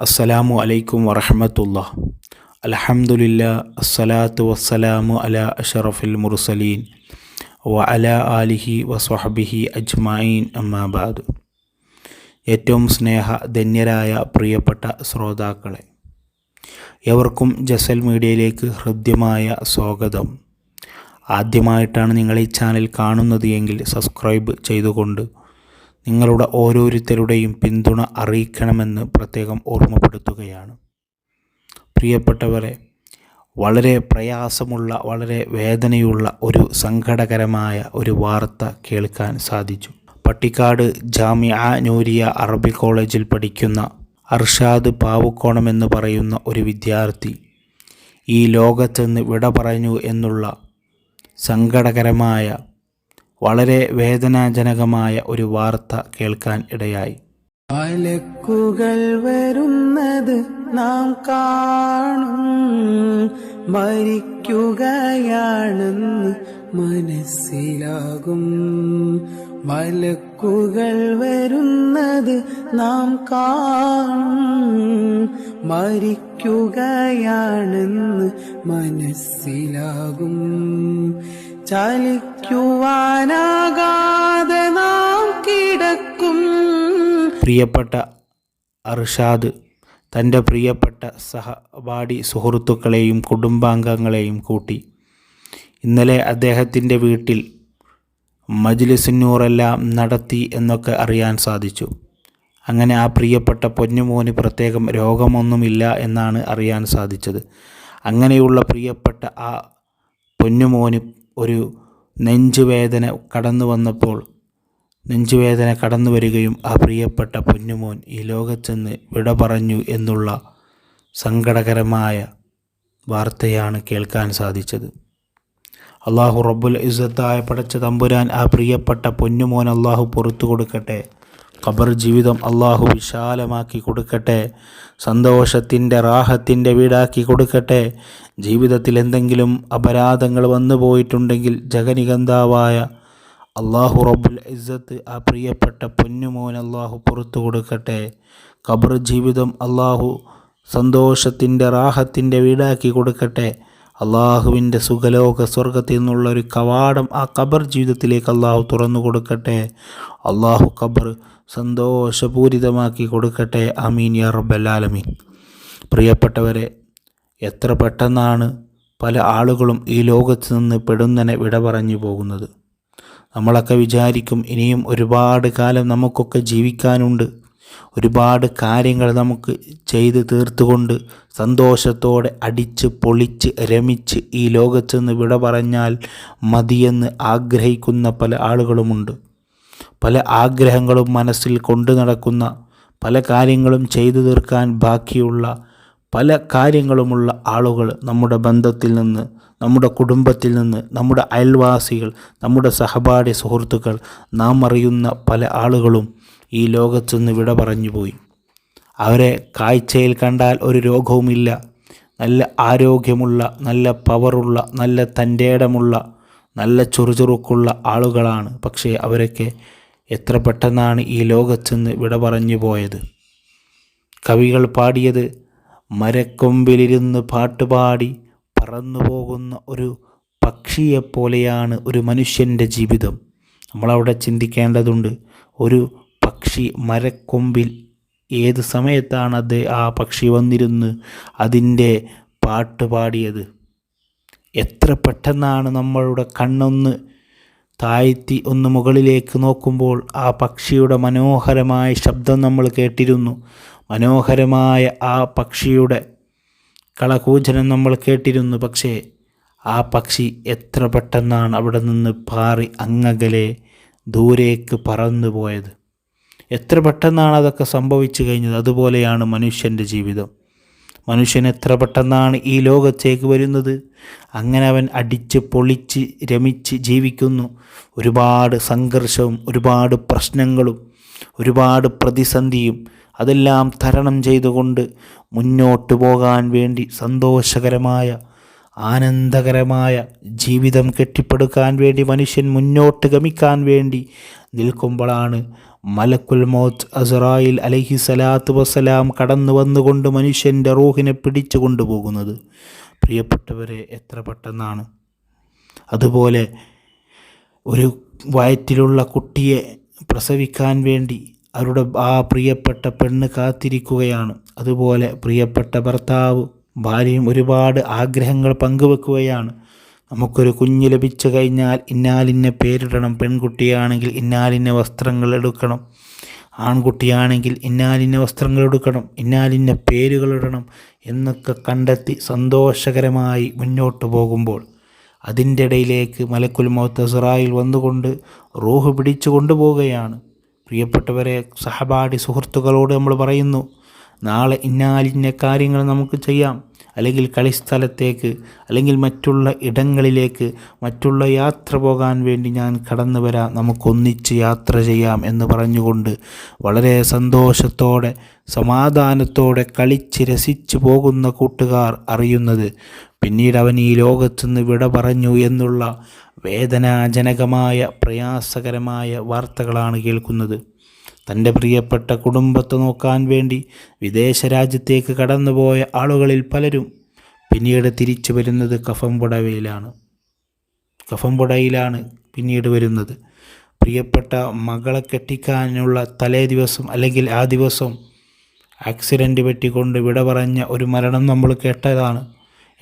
അസ്സലാമു അലൈക്കും വറഹമത്തുള്ള അലഹമുല്ല അസ്സലാത്തു വസ്സലാമു അല അഷറഫുൽ മുർസലീൻ. വ അല ആലിഹി വസ്വഹബിഹി അജ്മായിൻ അമ്മാബാദ് ഏറ്റവും സ്നേഹ ധന്യരായ പ്രിയപ്പെട്ട ശ്രോതാക്കളെ എവർക്കും ജസൽ മീഡിയയിലേക്ക് ഹൃദ്യമായ സ്വാഗതം. ആദ്യമായിട്ടാണ് നിങ്ങൾ ഈ ചാനൽ കാണുന്നത് എങ്കിൽ സബ്സ്ക്രൈബ് ചെയ്തുകൊണ്ട് നിങ്ങളുടെ ഓരോരുത്തരുടെയും പിന്തുണ അറിയിക്കണമെന്ന് പ്രത്യേകം ഓർമ്മപ്പെടുത്തുകയാണ്. പ്രിയപ്പെട്ടവരെ വളരെ പ്രയാസമുള്ള വളരെ വേദനയുള്ള ഒരു സങ്കടകരമായ ഒരു വാർത്ത കേൾക്കാൻ സാധിച്ചു. പട്ടിക്കാട് ജാമിയ നൂരിയ അറബി കോളേജിൽ പഠിക്കുന്ന അർഷാദ് പാവുക്കോണം എന്ന് പറയുന്ന ഒരു വിദ്യാർത്ഥി ഈ ലോകത്തുനിന്ന് വിട പറഞ്ഞു എന്നുള്ള സങ്കടകരമായ വളരെ വേദനാജനകമായ ഒരു വാർത്ത കേൾക്കാൻ ഇടയായി. മലക്കുകൾ വരുന്നത് നാം കാണും. മരിക്കുകയാണെന്ന് മനസ്സിലാകും. മലക്കുകൾ വരുന്നത് നാം കാണും. മരിക്കുകയാണെന്ന് മനസ്സിലാകും. ചലിക്കുവാനാകാതെ നാം കിടക്കും. പ്രിയപ്പെട്ട അർഷാദ് തന്റെ പ്രിയപ്പെട്ട സഹപാഠി സുഹൃത്തുക്കളെയും കുടുംബാംഗങ്ങളെയും കൂട്ടി ഇന്നലെ അദ്ദേഹത്തിന്റെ വീട്ടിൽ മജ്ലിസിനൂറെല്ലാം നടത്തി എന്നൊക്കെ അറിയാൻ സാധിച്ചു. അങ്ങനെ ആ പ്രിയപ്പെട്ട പൊന്നുമോന് പ്രത്യേകം രോഗമൊന്നുമില്ല എന്നാണ് അറിയാൻ സാധിച്ചത്. അങ്ങനെയുള്ള പ്രിയപ്പെട്ട ആ പൊന്നുമോന് ഒരു നെഞ്ചുവേദന കടന്നു വന്നപ്പോൾ നെഞ്ചുവേദന കടന്നു വരികയും ആ പ്രിയപ്പെട്ട പൊന്നുമോൻ ഈ ലോകത്തുനിന്ന് വിട പറഞ്ഞു എന്നുള്ള സങ്കടകരമായ വാർത്തയാണ് കേൾക്കാൻ സാധിച്ചത്. അള്ളാഹു റബ്ബുൽ ഇസ്സത്തായ പടച്ച തമ്പുരാൻ ആ പ്രിയപ്പെട്ട പൊന്നുമോൻ അള്ളാഹു പുറത്തു കൊടുക്കട്ടെ. ഖബർ ജീവിതം അള്ളാഹു വിശാലമാക്കി കൊടുക്കട്ടെ. സന്തോഷത്തിന്റെ റാഹത്തിന്റെ വീടാക്കി കൊടുക്കട്ടെ. ജീവിതത്തിൽ എന്തെങ്കിലും അപരാധങ്ങൾ വന്നു പോയിട്ടുണ്ടെങ്കിൽ ജഗനികന്താവായ അള്ളാഹു റബ്ബുൽ ഇസ്സത്ത് ആ പ്രിയപ്പെട്ട പൊന്നുമോൻ അള്ളാഹു പുറത്തു കൊടുക്കട്ടെ. ഖബർ ജീവിതം അള്ളാഹു സന്തോഷത്തിന്റെ റാഹത്തിന്റെ വീടാക്കി കൊടുക്കട്ടെ. അള്ളാഹുവിന്റെ സുഖലോക സ്വർഗത്തിൽ നിന്നുള്ള ഒരു കവാടം ആ ഖബർ ജീവിതത്തിലേക്ക് അള്ളാഹു തുറന്നു കൊടുക്കട്ടെ. അള്ളാഹു ഖബർ സന്തോഷപൂരിതമാക്കി കൊടുക്കട്ടെ. അമീൻ യാ റബ്ബല്ലാലമീൻ പ്രിയപ്പെട്ടവരെ എത്ര പെട്ടെന്നാണ് പല ആളുകളും ഈ ലോകത്ത് നിന്ന് പെടുന്നനെ വിട പറഞ്ഞു പോകുന്നത്. നമ്മളൊക്കെ വിചാരിക്കും ഇനിയും ഒരുപാട് കാലം നമുക്കൊക്കെ ജീവിക്കാനുണ്ട്. ഒരുപാട് കാര്യങ്ങൾ നമുക്ക് ചെയ്ത് തീർത്തുകൊണ്ട് സന്തോഷത്തോടെ അടിച്ച് പൊളിച്ച് രമിച്ച് ഈ ലോകത്ത് നിന്ന് വിട പറഞ്ഞാൽ മതിയെന്ന് ആഗ്രഹിക്കുന്ന പല ആളുകളുമുണ്ട്. പല ആഗ്രഹങ്ങളും മനസ്സിൽ കൊണ്ടു നടക്കുന്ന പല കാര്യങ്ങളും ചെയ്തു തീർക്കാൻ ബാക്കിയുള്ള പല കാര്യങ്ങളുമുള്ള ആളുകൾ നമ്മുടെ ബന്ധത്തിൽ നിന്ന് നമ്മുടെ കുടുംബത്തിൽ നിന്ന് നമ്മുടെ അയൽവാസികൾ നമ്മുടെ സഹപാഠി സുഹൃത്തുക്കൾ നാം അറിയുന്ന പല ആളുകളും ഈ ലോകത്തുനിന്ന് വിട പറഞ്ഞു പോയി. അവരെ കാഴ്ചയിൽ കണ്ടാൽ ഒരു രോഗവുമില്ല. നല്ല ആരോഗ്യമുള്ള നല്ല പവറുള്ള നല്ല തന്റെടമുള്ള നല്ല ചുറുചുറുക്കുള്ള ആളുകളാണ്. പക്ഷേ അവരൊക്കെ എത്ര പെട്ടെന്നാണ് ഈ ലോകത്തുനിന്ന് വിട പറഞ്ഞു പോയത്. കവികൾ പാടിയത് മരക്കൊമ്പിലിരുന്ന് പാട്ടുപാടി പറന്നു പോകുന്ന ഒരു പക്ഷിയെപ്പോലെയാണ് ഒരു മനുഷ്യന്റെ ജീവിതം. നമ്മളവിടെ ചിന്തിക്കേണ്ടതുണ്ട് ഒരു പക്ഷി മരക്കൊമ്പിൽ ഏത് സമയത്താണ് അത് ആ പക്ഷി വന്നിരുന്ന് അതിന്റെ പാട്ട് പാടിയത്? എത്ര പെട്ടെന്നാണ് നമ്മളുടെ കണ്ണൊന്ന് താഴ്ത്തി ഒന്ന് മുകളിലേക്ക് നോക്കുമ്പോൾ ആ പക്ഷിയുടെ മനോഹരമായ ശബ്ദം നമ്മൾ കേട്ടിരുന്നു. മനോഹരമായ ആ പക്ഷിയുടെ കളകൂജനം നമ്മൾ കേട്ടിരുന്നു. പക്ഷേ ആ പക്ഷി എത്ര പെട്ടെന്നാണ് അവിടെ നിന്ന് പാറി അങ്ങകലെ ദൂരേക്ക് പറന്നു പോയത് എത്ര പെട്ടെന്നാണ് അതൊക്കെ സംഭവിച്ചു കഴിഞ്ഞത്? അതുപോലെയാണ് മനുഷ്യന്റെ ജീവിതം. മനുഷ്യൻ എത്ര പെട്ടെന്നാണ് ഈ ലോകത്തേക്ക് വരുന്നത്? അങ്ങനെ അവൻ അടിച്ച് പൊളിച്ച് രമിച്ച് ജീവിക്കുന്നു. ഒരുപാട് സംഘർഷവും ഒരുപാട് പ്രശ്നങ്ങളും ഒരുപാട് പ്രതിസന്ധിയും അതെല്ലാം തരണം ചെയ്തുകൊണ്ട് മുന്നോട്ട് പോകാൻ വേണ്ടി സന്തോഷകരമായ ആനന്ദകരമായ ജീവിതം കെട്ടിപ്പടുക്കാൻ വേണ്ടി മനുഷ്യൻ മുന്നോട്ട് ഗമിക്കാൻ വേണ്ടി നിൽക്കുമ്പോഴാണ് മലക്കുൽ മൗത്ത് അസറായിൽ അലഹി സലാത്തു വസ്സലാം കടന്നു വന്നുകൊണ്ട് മനുഷ്യന്റെ റൂഹിനെ പിടിച്ചു കൊണ്ടുപോകുന്നത്. പ്രിയപ്പെട്ടവരെ എത്ര പെട്ടെന്നാണ്. അതുപോലെ ഒരു വയറ്റിലുള്ള കുട്ടിയെ പ്രസവിക്കാൻ വേണ്ടി അവരുടെ ആ പ്രിയപ്പെട്ട പെണ്ണ് കാത്തിരിക്കുകയാണ്. അതുപോലെ പ്രിയപ്പെട്ട ഭർത്താവ് ഭാര്യയും ഒരുപാട് ആഗ്രഹങ്ങൾ പങ്കുവെക്കുകയാണ്. നമുക്കൊരു കുഞ്ഞ് ലഭിച്ചു കഴിഞ്ഞാൽ ഇന്നാലിന്ന പേരിടണം. പെൺകുട്ടിയാണെങ്കിൽ ഇന്നാലിന്ന വസ്ത്രങ്ങൾ എടുക്കണം. ആൺകുട്ടിയാണെങ്കിൽ ഇന്നാലിന്ന വസ്ത്രങ്ങൾ എടുക്കണം. ഇന്നാലിന്ന പേരുകൾ ഇടണം എന്നൊക്കെ കണ്ടെത്തി സന്തോഷകരമായി മുന്നോട്ട് പോകുമ്പോൾ അതിന്റെ ഇടയിലേക്ക് മലക്കുൽ മൗത്ത് സുറായിൽ വന്നുകൊണ്ട് റൂഹ് പിടിച്ചു കൊണ്ടുപോവുകയാണ്. പ്രിയപ്പെട്ടവരെ സഹപാഠി സുഹൃത്തുക്കളോട് നമ്മൾ പറയുന്നു നാളെ ഇന്നാലിന്ന കാര്യങ്ങൾ നമുക്ക് ചെയ്യാം. അല്ലെങ്കിൽ കളിസ്ഥലത്തേക്ക് അല്ലെങ്കിൽ മറ്റുള്ള ഇടങ്ങളിലേക്ക് മറ്റുള്ള യാത്ര പോകാൻ വേണ്ടി ഞാൻ കടന്നു വരാം നമുക്കൊന്നിച്ച് യാത്ര ചെയ്യാം എന്ന് പറഞ്ഞുകൊണ്ട് വളരെ സന്തോഷത്തോടെ സമാധാനത്തോടെ കളിച്ച് രസിച്ചു പോകുന്ന കൂട്ടുകാർ അറിയുന്നത് പിന്നീട് അവൻ ഈ ലോകത്തുനിന്ന് വിട പറഞ്ഞു എന്നുള്ള വേദനാജനകമായ പ്രയാസകരമായ വാർത്തകളാണ് കേൾക്കുന്നത്. തന്റെ പ്രിയപ്പെട്ട കുടുംബത്തെ നോക്കാൻ വേണ്ടി വിദേശ രാജ്യത്തേക്ക് കടന്നുപോയ ആളുകളിൽ പലരും പിന്നീട് തിരിച്ചു വരുന്നത് കഫംപുടവയിലാണ്. കഫംപുടയിലാണ് പിന്നീട് വരുന്നത്. പ്രിയപ്പെട്ട മകളെ കെട്ടിക്കാനുള്ള തലേ ദിവസം അല്ലെങ്കിൽ ആ ദിവസം ആക്സിഡന്റ് പറ്റിക്കൊണ്ട് വിട പറഞ്ഞ ഒരു മരണം നമ്മൾ കേട്ടതാണ്.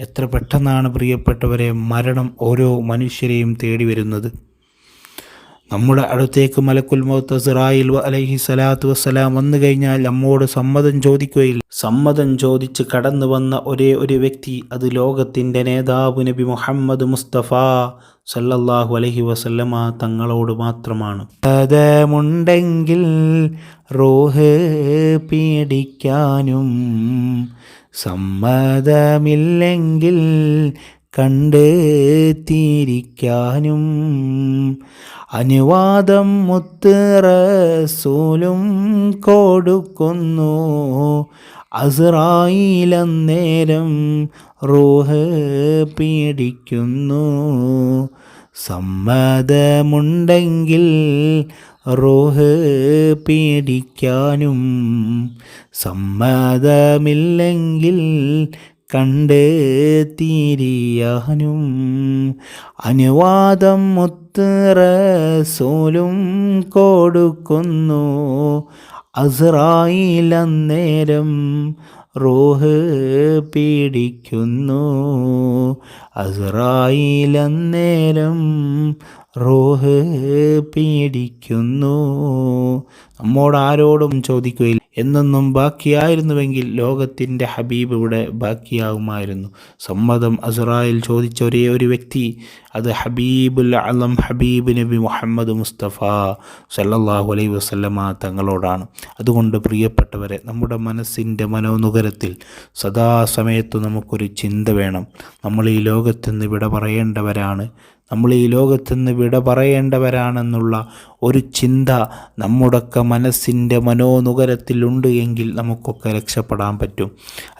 എത്ര പെട്ടെന്നാണ് പ്രിയപ്പെട്ടവരെ മരണം ഓരോ മനുഷ്യരെയും തേടി വരുന്നത്. നമ്മുടെ അടുത്തേക്ക് മലക്കുൽ മൗത്ത് സിറായിൽ അലൈഹി സലാത്തു വസ്സലാം വന്നു കഴിഞ്ഞാൽ നമ്മോട് സമ്മതം ചോദിക്കുകയില്ല. സമ്മതം ചോദിച്ച് കടന്നു വന്ന ഒരേ ഒരു വ്യക്തി അത് ലോകത്തിന്റെ നേതാവ് നബി മുഹമ്മദ് മുസ്തഫ സല്ലല്ലാഹു അലഹി വസല്ലമ തങ്ങളോട് മാത്രമാണ്. പദമുണ്ടെങ്കിൽ റോഹ് പീഡിക്കാനും സമ്മതമില്ലെങ്കിൽ കണ്ട് തീരിക്കാനും അനുവാദം മുത്ത് റസൂലും കൊടുക്കുന്നു. അസറായിലന്നേരം റൂഹ് പീഡിക്കുന്നു. സമ്മതമുണ്ടെങ്കിൽ റൂഹ് പീഡിക്കാനും സമ്മതമില്ലെങ്കിൽ കണ്ട് തീരിയാനും അനുവാദം മുത്തറ സോലും കൊടുക്കുന്നു. അസ്രായിലന്നേരം റോഹ് പീഡിക്കുന്നു അസ്രായിലന്നേരം റോഹ് പീഡിക്കുന്നു നമ്മോട് ആരോടും ചോദിക്കുകയില്ല. എന്നൊന്നും ബാക്കിയായിരുന്നുവെങ്കിൽ ലോകത്തിന്റെ ഹബീബ് ഇവിടെ ബാക്കിയാവുമായിരുന്നു. സമ്മതം അസുറായിൽ ചോദിച്ച ഒരേ ഒരു വ്യക്തി അത് ഹബീബുൽ അലം ഹബീബ് നബി മുഹമ്മദ് മുസ്തഫ സല്ലാഹു അലൈ വസല്ലമ തങ്ങളോടാണ്. അതുകൊണ്ട് പ്രിയപ്പെട്ടവരെ നമ്മുടെ മനസ്സിന്റെ മനോനുകരത്തിൽ സദാസമയത്ത് നമുക്കൊരു ചിന്ത വേണം. നമ്മൾ ഈ ലോകത്തുനിന്ന് വിട പറയേണ്ടവരാണ് നമ്മൾ ഈ ലോകത്തുനിന്ന് വിട പറയേണ്ടവരാണെന്നുള്ള ഒരു ചിന്ത നമ്മുടെയൊക്കെ മനസ്സിന്റെ മനോനുകരത്തിലുണ്ട് എങ്കിൽ നമുക്കൊക്കെ രക്ഷപ്പെടാൻ പറ്റും.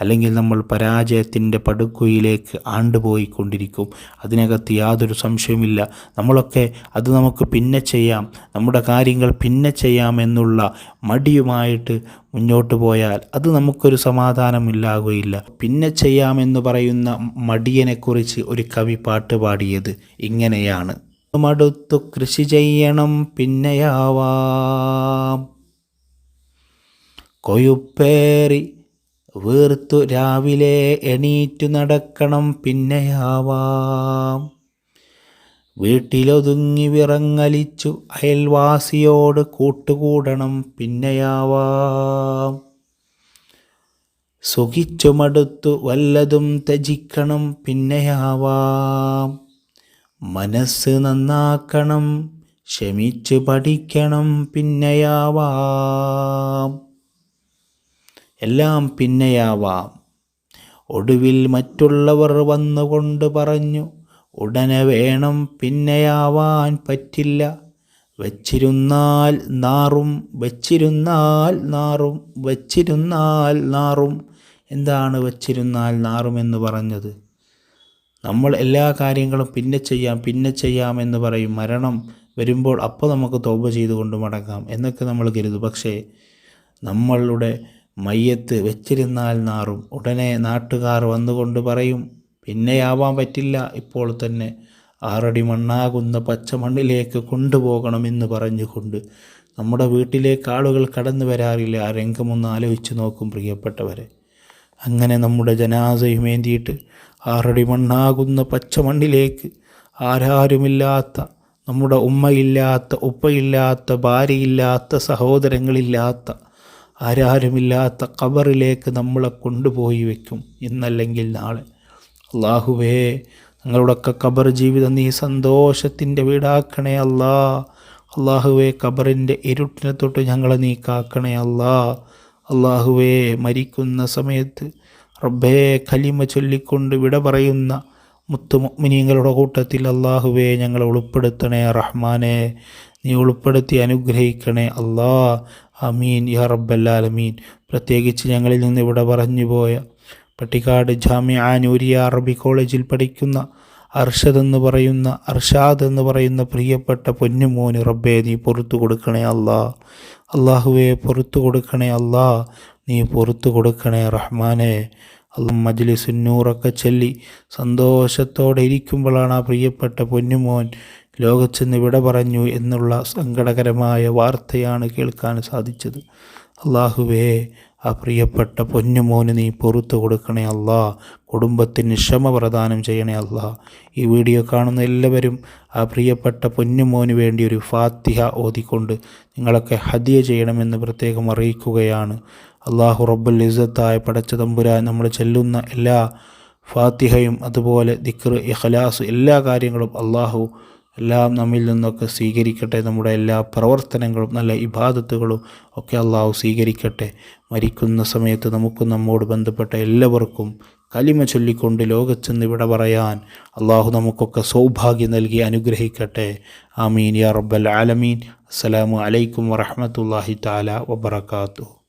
അല്ലെങ്കിൽ നമ്മൾ പരാജയത്തിന്റെ പടുക്കുയിലേക്ക് ആണ്ടുപോയിക്കൊണ്ടിരിക്കും. അതിനകത്ത് യാതൊരു സംശയമില്ല നമ്മളൊക്കെ അത് നമുക്ക് പിന്നെ ചെയ്യാം. നമ്മുടെ കാര്യങ്ങൾ പിന്നെ ചെയ്യാം എന്നുള്ള മടിയുമായിട്ട് മുന്നോട്ട് പോയാൽ അത് നമുക്കൊരു സമാധാനമില്ലാകുകയില്ല. പിന്നെ ചെയ്യാമെന്ന് പറയുന്ന മടിയനെക്കുറിച്ച് ഒരു കവി പാട്ട് പാടിയത് ഇങ്ങനെയാണ്. മടുത്തു കൃഷി ചെയ്യണം പിന്നെയാവാം. കൊയുപ്പേറി വീർത്തു രാവിലെ എണീറ്റു നടക്കണം പിന്നെയാവാം. വീട്ടിലൊതുങ്ങി വിറങ്ങലിച്ചു അയൽവാസിയോട് കൂട്ടുകൂടണം പിന്നെയാവാം. സുഖിച്ചുമടുത്തു വല്ലതും ത്യജിക്കണം പിന്നെയാവാം. മനസ്സ് നന്നാക്കണം ക്ഷമിച്ച് പഠിക്കണം പിന്നെയാവാം. എല്ലാം പിന്നെയാവാം. ഒടുവിൽ മറ്റുള്ളവർ വന്നുകൊണ്ട് പറഞ്ഞു ഉടനെ വേണം പിന്നെയാവാൻ പറ്റില്ല. വച്ചിരുന്നാൽ നാറും വച്ചിരുന്നാൽ നാറും വച്ചിരുന്നാൽ നാറും. എന്താണ് വച്ചിരുന്നാൽ നാറുമെന്ന് പറഞ്ഞത്? നമ്മൾ എല്ലാ കാര്യങ്ങളും പിന്നെ ചെയ്യാം പിന്നെ ചെയ്യാം എന്ന് പറയും. മരണം വരുമ്പോൾ അപ്പോൾ നമുക്ക് തോപ ചെയ്തുകൊണ്ട് മടങ്ങാം എന്നൊക്കെ നമ്മൾ കരുതും. പക്ഷേ നമ്മളുടെ മയ്യത്ത് വെച്ചിരുന്നാൽ നാറും. ഉടനെ നാട്ടുകാർ വന്നുകൊണ്ട് പറയും പിന്നെയാവാൻ പറ്റില്ല. ഇപ്പോൾ തന്നെ ആറടി മണ്ണാകുന്ന പച്ചമണ്ണിലേക്ക് കൊണ്ടുപോകണമെന്ന് പറഞ്ഞുകൊണ്ട് നമ്മുടെ വീട്ടിലേക്ക് ആളുകൾ കടന്നു വരാറില്ല. ആ രംഗമൊന്ന് ആലോചിച്ച് നോക്കും പ്രിയപ്പെട്ടവരെ. അങ്ങനെ നമ്മുടെ ജനാസയും ഏന്തിയിട്ട് ആറടി മണ്ണാകുന്ന പച്ചമണ്ണിലേക്ക് ആരാരുമില്ലാത്ത നമ്മുടെ ഉമ്മയില്ലാത്ത ഉപ്പയില്ലാത്ത ഭാര്യയില്ലാത്ത സഹോദരങ്ങളില്ലാത്ത ആരാരുമില്ലാത്ത കബറിലേക്ക് നമ്മളെ കൊണ്ടുപോയി വയ്ക്കും ഇന്നല്ലെങ്കിൽ നാളെ അള്ളാഹുവേ ഞങ്ങളുടെയൊക്കെ ഖബർ ജീവിതം നീ സന്തോഷത്തിന്റെ വീടാക്കണേ അല്ലാ. അള്ളാഹുവേ ഖബറിന്റെ ഇരുട്ടിനെ തൊട്ട് ഞങ്ങളെ നീ കാക്കണേ അല്ലാ. അള്ളാഹുവേ മരിക്കുന്ന സമയത്ത് റബ്ബേ കലിമ ചൊല്ലിക്കൊണ്ട് വിട പറയുന്ന മുത്തുമിനീങ്ങളുടെ കൂട്ടത്തിൽ അള്ളാഹുവേ ഞങ്ങളെ ഉൾപ്പെടുത്തണേ റഹ്മാനെ. നീ ഉൾപ്പെടുത്തി അനുഗ്രഹിക്കണേ അല്ലാ. അമീൻ യാ റബ്ബല്ലാലമീൻ പ്രത്യേകിച്ച് ഞങ്ങളിൽ നിന്ന് ഇവിടെ പറഞ്ഞു പോയ പട്ടിക്കാട് ജാമ്യ നൂരിയ അറബി കോളേജിൽ പഠിക്കുന്ന അർഷദ് എന്ന് പറയുന്ന അർഷാദ് എന്ന് പറയുന്ന പ്രിയപ്പെട്ട പൊന്നുമോന് റബ്ബേ നീ പുറത്തു കൊടുക്കണേ അല്ലാ. അള്ളാഹുവെ പുറത്തു കൊടുക്കണേ അല്ലാ. നീ പുറത്തു കൊടുക്കണേ റഹ്മാനെ. അല്ല മജ്ലിസുന്നൂറൊക്കെ ചൊല്ലി സന്തോഷത്തോടെ ഇരിക്കുമ്പോഴാണ് ആ പ്രിയപ്പെട്ട പൊന്നുമോൻ ലോകച്ചെന്ന് വിട പറഞ്ഞു എന്നുള്ള സങ്കടകരമായ വാർത്തയാണ് കേൾക്കാൻ സാധിച്ചത്. അള്ളാഹുവേ ആ പ്രിയപ്പെട്ട പൊന്നുമോന് നീ പുറത്തു കൊടുക്കണേ അല്ലാ കുടുംബത്തിന് ക്ഷമ പ്രദാനം ചെയ്യണേ അല്ലാ ഈ വീഡിയോ കാണുന്ന എല്ലാവരും ആ പ്രിയപ്പെട്ട പൊന്നുമോന് വേണ്ടി ഒരു ഫാത്തിഹ ഓതിക്കൊണ്ട് നിങ്ങളൊക്കെ ഹദിയ ചെയ്യണമെന്ന് പ്രത്യേകം അറിയിക്കുകയാണ്. അള്ളാഹു റബ്ബുൽ ഇസത്തായ പടച്ച തമ്പുരാൻ നമ്മൾ ചെല്ലുന്ന എല്ലാ ഫാത്തിഹയും അതുപോലെ ദിക്ർ ഇഖലാസ് എല്ലാ കാര്യങ്ങളും അള്ളാഹു എല്ലാം നമ്മിൽ നിന്നൊക്കെ സ്വീകരിക്കട്ടെ. നമ്മുടെ എല്ലാ പ്രവർത്തനങ്ങളും നല്ല ഇബാദത്തുകളും ഒക്കെ അള്ളാഹു സ്വീകരിക്കട്ടെ. മരിക്കുന്ന സമയത്ത് നമുക്ക് നമ്മോട് ബന്ധപ്പെട്ട എല്ലാവർക്കും കലിമ ചൊല്ലിക്കൊണ്ട് ലോകച്ചെന്ന് ഇവിടെ പറയാൻ അള്ളാഹു നമുക്കൊക്കെ സൗഭാഗ്യം നൽകി അനുഗ്രഹിക്കട്ടെ. ആമീൻ യാ റബ്ബൽ ആലമീൻ. അസ്സലാമു അലൈക്കും വറഹമത്തല്ലാഹി താല വബർക്കാത്തു